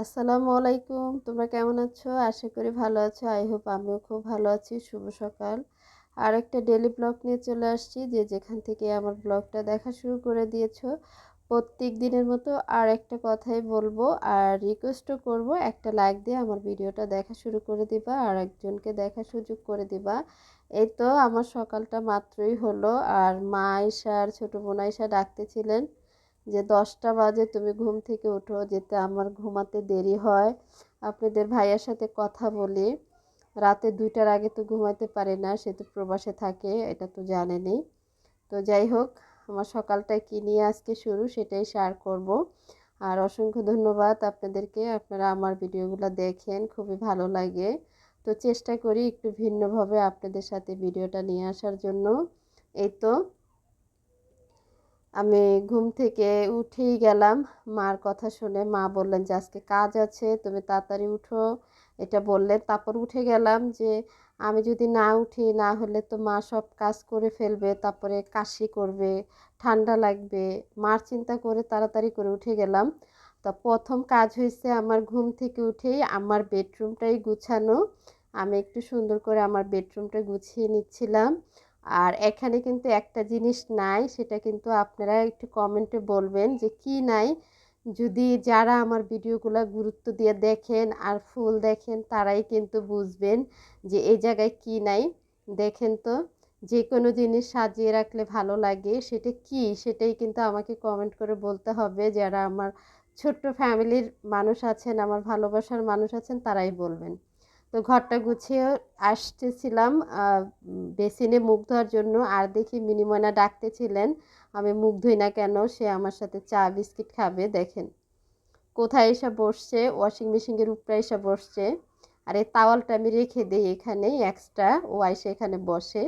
আসসালামু আলাইকুম, তোমরা কেমন আছো? আশা করি ভালো আছো। আই হোপ আমিও খুব ভালো আছি। শুভ সকাল। আর একটা ডেলি ব্লগ নিয়ে চলে আসছি, যে যেখান থেকে আমার ব্লগটা দেখা শুরু করে দিয়েছ। প্রত্যেক দিনের মতো আর একটা কথাই বলব আর রিকোয়েস্টও করব, একটা লাইক দিয়ে আমার ভিডিওটা দেখা শুরু করে দিবা, আর একজনকে দেখা সুযোগ করে দিবা। এই তো, আমার সকালটা মাত্রই হলো। আর মা আয়সা আর ছোটো বোন আয়সা ডাকতেছিলেন। যে দশটা বাজে তুমি ঘুম থেকে ওঠো যেতে আমার ঘুমাতে দেরি হয়। আপনাদের ভাইয়ার সাথে কথা বলি। রাতে দুইটার আগে তো ঘুমাতে পারে না, সে তো প্রবাসে থাকে, এটা তো জানেনি তো যাই হোক, আমার সকালটা কী নিয়ে আজকে শুরু সেটাই শেয়ার করব। আর অসংখ্য ধন্যবাদ আপনাদেরকে, আপনারা আমার ভিডিওগুলো দেখেন, খুবই ভালো লাগে। তো চেষ্টা করি একটু ভিন্নভাবে আপনাদের সাথে ভিডিওটা নিয়ে আসার জন্য। এই তো আমি ঘুম থেকে উঠেই গেলাম। মার কথা শুনে মা বললেন যে, আজকে কাজ আছে, তুমি তাড়াতাড়ি উঠো। এটা বললেন। তারপর উঠে গেলাম যে, আমি যদি না উঠি, না হলে তো মা সব কাজ করে ফেলবে, তারপরে কাশি করবে, ঠান্ডা লাগবে। মার চিন্তা করে তাড়াতাড়ি করে উঠে গেলাম। তা প্রথম কাজ হয়েছে আমার ঘুম থেকে উঠেই আমার বেডরুমটাই গুছানো। আমি একটু সুন্দর করে আমার বেডরুমটা গুছিয়ে নিচ্ছিলাম। আর এখানে কিন্তু একটা জিনিস নাই, সেটা কিন্তু আপনারা একটু কমেন্টে বলবেন যে কি নাই। যদি যারা আমার ভিডিওগুলো গুরুত্ব দিয়ে দেখেন আর ফুল দেখেন, তারাই কিন্তু বুঝবেন যে এই জায়গায় কি নাই। দেখেন তো যে কোনো জিনিস সাজিয়ে রাখলে ভালো লাগে, সেটা কি? সেটাই কিন্তু আমাকে কমেন্ট করে বলতে হবে। যারা আমার ছোট্ট ফ্যামিলির মানুষ আছেন, আমার ভালোবাসার মানুষ আছেন, তারাই বলবেন। তো ঘরটা গুছিয়ে আসতেছিলাম বেসিনে মুখ ধোয়ার জন্য। আর দেখি মিনিময়না ডাকতেছিলেন, আমি মুখ ধুই না কেন? সে আমার সাথে চা, বিস্কিট খাবে, দেখেন। কোথায় এসে বসছে? ওয়াশিং মেশিনের উপরে এসে বসছে। আর এই তাওয়ালটা আমি রেখে দিই এখানে, এক্সট্রা। ও এসে এখানে বসে।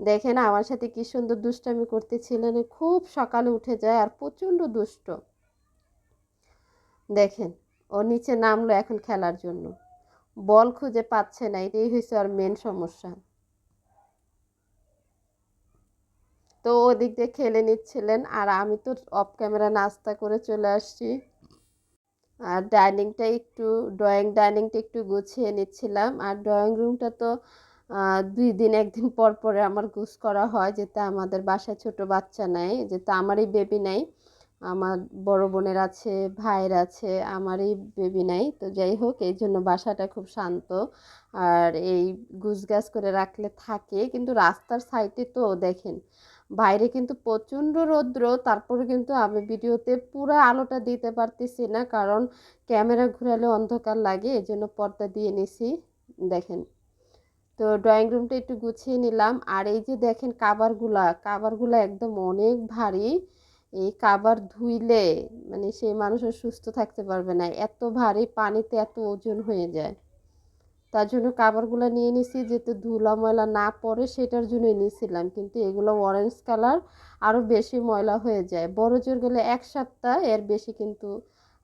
দেখেন আমার সাথে কি সুন্দর দুষ্টামি করতেছিলেন। খুব সকালে উঠে যায় আর প্রচণ্ড দুষ্ট। দেখেন, ও নিচে নামলো এখন খেলার জন্য। বল খুঁজে পাচ্ছে না, এটাই হয়েছে আর মেন সমস্যা। তো ওদিক দিয়ে খেলে নিচ্ছিলেন, আর আমি তো অফ ক্যামেরা নাস্তা করে চলে আসছি। আর ডাইনিংটা একটু ড্রয়িং ডাইনিংটা একটু গুছিয়ে নিচ্ছিলাম। আর ড্রয়িং রুমটা তো দুই দিন, একদিন পর পরে আমার গুছ করা হয় যেতে আমাদের বাসায় ছোট বাচ্চা নেয় যেতে আমারই বেবি নেই। আমার বড় বোনের আছে, ভাইয়ের আছে, আমারই বেবি নাই। তো যাই হোক, এই জন্য বাসাটা খুব শান্ত। আর এই গুছগাছ করে রাখলে থাকে, কিন্তু রাস্তার সাইডে তো দেখেন, বাইরে কিন্তু প্রচণ্ড রৌদ্র। তারপরে কিন্তু আমি ভিডিওতে পুরো আলোটা দিতে পারতেছি না, কারণ ক্যামেরা ঘুরালে অন্ধকার লাগে, এই জন্য পর্দা দিয়ে নিছি, দেখেন। তো ড্রয়িং রুমটা একটু গুছিয়ে নিলাম। আর এই যে দেখেন কাবারগুলা কাবারগুলা একদম অনেক ভারী। এই কাবার ধুইলে মানে সেই মানুষের সুস্থ থাকতে পারবে না। এত ভারী পানিতে এত ওজন হয়ে যায়। তার জন্য কাবারগুলো নিয়ে নিছি যাতে ধুলা ময়লা না পড়ে সেটার জন্যই নিয়েছিলাম কিন্তু এগুলো অরেঞ্জ কালার আরও বেশি ময়লা হয়ে যায়। বড় জোর গেলে এক সপ্তাহ এর বেশি কিন্তু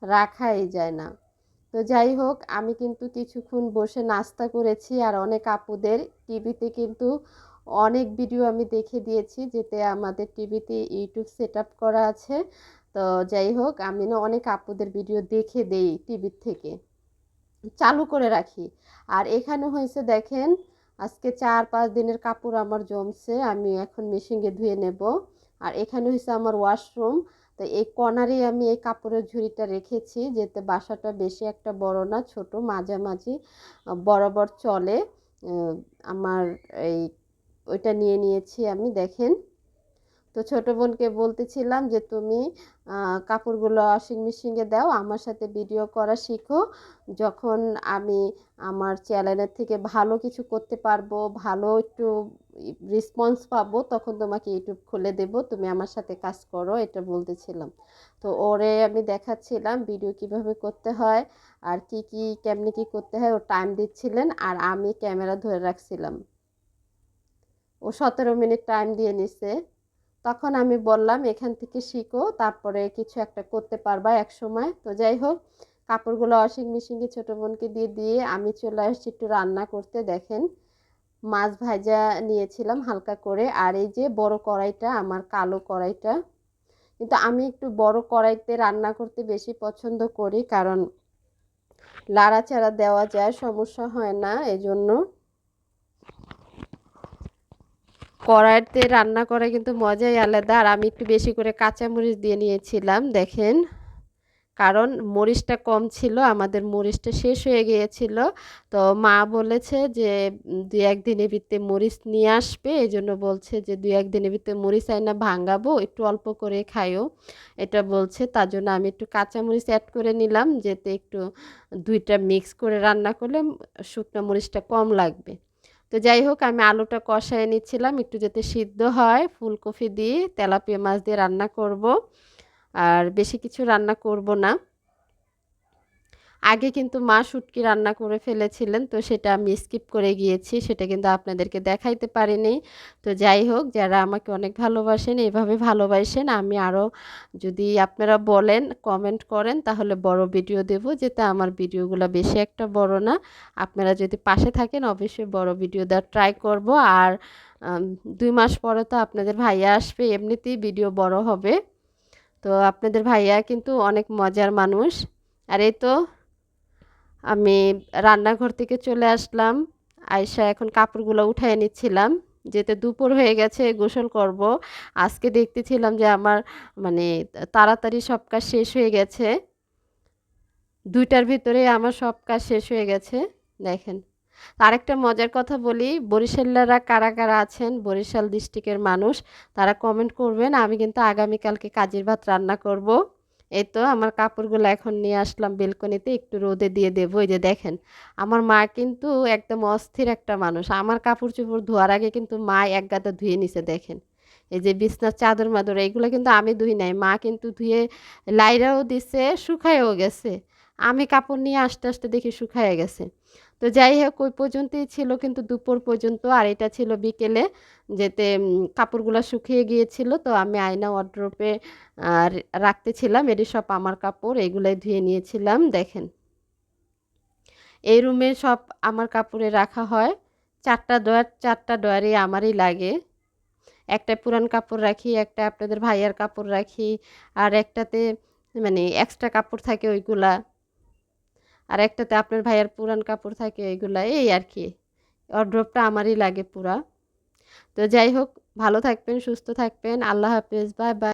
রাখাই যায় না। তো যাই হোক, আমি কিন্তু কিছুক্ষণ বসে নাস্তা করেছি আর অনেক আপুদের টিভিতে কিন্তু অনেক ভিডিও আমি দেখে দিয়েছি যেতে আমাদের টিভিতে ইউটিউব সেট করা আছে। তো যাই হোক, আমি না অনেক আপুদের ভিডিও দেখে দেই টিভির থেকে। চালু করে রাখি। আর এখানে হয়েছে দেখেন, আজকে চার পাঁচ দিনের কাপড় আমার জমছে, আমি এখন মেশিনে ধুয়ে নেব। আর এখানে হয়েছে আমার ওয়াশরুম তো এই কর্নারে আমি এই কাপড়ের ঝুড়িটা রেখেছি যেতে বাসাটা বেশি একটা বড় না, ছোট, মাঝামাঝি বরাবর চলে। আমার এই ওইটা নিয়ে নিয়েছি আমি, দেখেন। তো ছোটো বোনকে বলতেছিলাম যে, তুমি কাপড়গুলো ওয়াশিং মেশিনে দাও, আমার সাথে ভিডিও করা শিখো। যখন আমি আমার চ্যানেলের থেকে ভালো কিছু করতে পারব, ভালো একটু রেসপন্স পাবো, তখন তোমাকে ইউটিউব খুলে দেব, তুমি আমার সাথে কাজ করো, এটা বলতেছিলাম। তো ওরে আমি দেখাচ্ছিলাম ভিডিও কীভাবে করতে হয়, আর কি কি, কেমনি কি করতে হয়, ও টাইম দিচ্ছিলেন, আর আমি ক্যামেরা ধরে রাখছিলাম। ও সতেরো মিনিট টাইম দিয়ে নিছে। তখন আমি বললাম, এখান থেকে শিখো, তারপরে কিছু একটা করতে পারবা এক সময় তো যাই হোক, কাপড়গুলো ওয়াশিং মেশিনে ছোটো বোনকে দিয়ে দিয়ে আমি চলে আসছি একটু রান্না করতে। দেখেন, মাছ ভাজা নিয়েছিলাম হালকা করে, আর এই যে বড় কড়াইটা, আমার কালো কড়াইটা। কিন্তু আমি একটু বড় কড়াইতে রান্না করতে বেশি পছন্দ করি, কারণ লাড়াচাড়া দেওয়া যায়, সমস্যা হয় না এই জন্য কড়াইতে রান্না করে কিন্তু মজাই আলাদা। আর আমি একটু বেশি করে কাঁচামরিচ দিয়ে নিয়েছিলাম, দেখেন। কারণ মরিচটা কম ছিল, আমাদের মরিচটা শেষ হয়ে গিয়েছিল। তো মা বলেছে যে দু একদিনের ভিত্তে মরিচ নিয়ে আসবে। এই জন্য বলছে যে দু একদিনের ভিত্তে মরিচ আইনা ভাঙাবো, একটু অল্প করে খাইও। এটা বলছে, তার জন্য আমি একটু কাঁচামরিচ অ্যাড করে নিলাম, যেতে একটু দুইটা মিক্স করে রান্না করলে শুকনো মরিচটা কম লাগবে। তো যাই হোক, আমি আলুটা কষায় নিচ্ছিলাম। একটু যাতে সিদ্ধ হয়, ফুলকপি দিয়ে তেলাপিয়া মাছ দিয়ে রান্না করব। আর বেশি কিছু রান্না করব না। আগে কিন্তু মা শুটকি রান্না করে ফেলেছিলেন, তো সেটা আমি স্কিপ করে গিয়েছি, সেটা কিন্তু আপনাদেরকে দেখাইতে পারিনি। তো যাই হোক, যারা আমাকে অনেক ভালোবাসেন, এভাবে ভালোবাসেন, আমি আরও যদি আপনারা বলেন কমেন্ট করেন, তাহলে বড় ভিডিও দেব, যেতে আমার ভিডিওগুলো বেশি একটা বড় না। আপনারা যদি পাশে থাকেন, অবশ্যই বড় ভিডিও দেওয়ার ট্রাই করব, আর দুই মাস পরে তো আপনাদের ভাইয়া আসবে, এমনিতেই ভিডিও বড় হবে। তো আপনাদের ভাইয়া কিন্তু অনেক মজার মানুষ। আর এই তো আমি রান্নাঘর থেকে চলে আসলাম। আয়সা এখন কাপড়গুলো উঠাই নিচ্ছিলাম। যেতে দুপুর হয়ে গেছে, গোসল করব। আজকে দেখতেছিলাম যে আমার মানে তাড়াতাড়ি সব কাজ শেষ হয়ে গেছে। দুইটার ভিতরে আমার সব কাজ শেষ হয়ে গেছে, দেখেন। আরেকটা মজার কথা বলি বরিশালারা কারা কারা আছেন, বরিশাল ডিস্ট্রিক্টের মানুষ, তারা কমেন্ট করবেন, আমি কিন্তু আগামীকালকে কাজের ভাত রান্না করব। এই তো আমার কাপড়গুলো এখন নিয়ে আসলাম বেলকনিতে, একটু রোদে দিয়ে দেবো। এই যে দেখেন, আমার মা কিন্তু একদম অস্থির একটা মানুষ। আমার কাপড় চোপড় ধোয়ার আগে কিন্তু মা এক গাদা ধুয়ে নিছে, দেখেন। এই যে বিছনার চাদর মাদর এইগুলো কিন্তু আমি ধুই নাই। মা কিন্তু ধুয়ে লাইরাও দিছে, শুকায়ও গেছে। আমি কাপড় নিয়ে আস্তে আস্তে দেখি শুকায় গেছে। তো যাই হোক ওই পর্যন্তই ছিল। কিন্তু দুপুর পর্যন্ত আর এটা ছিল বিকেলে যেতে কাপড়গুলো শুকিয়ে গিয়েছিল। তো আমি আয়না ওয়ার্ড্রোপে রাখতেছিলাম এটি সব আমার কাপড়, এগুলাই ধুয়ে নিয়েছিলাম, দেখেন। এই রুমে সব আমার কাপড়ে রাখা হয়। চারটা ডয়ার, চারটা ডয়ারই আমারই লাগে। একটা পুরান কাপড় রাখি, একটা আপনাদের ভাইয়ার কাপড় রাখি, আর একটাতে মানে এক্সট্রা কাপড় থাকে ওইগুলা। আর একটাতে আপনার ভাইয়ার পুরান কাপড় থাকে এগুলা, এই আর কি। অড্রপটা আমারই লাগে পুরা। তো যাই হোক, ভালো থাকবেন, সুস্থ থাকবেন। আল্লাহ হাফেজ, বাই বাই।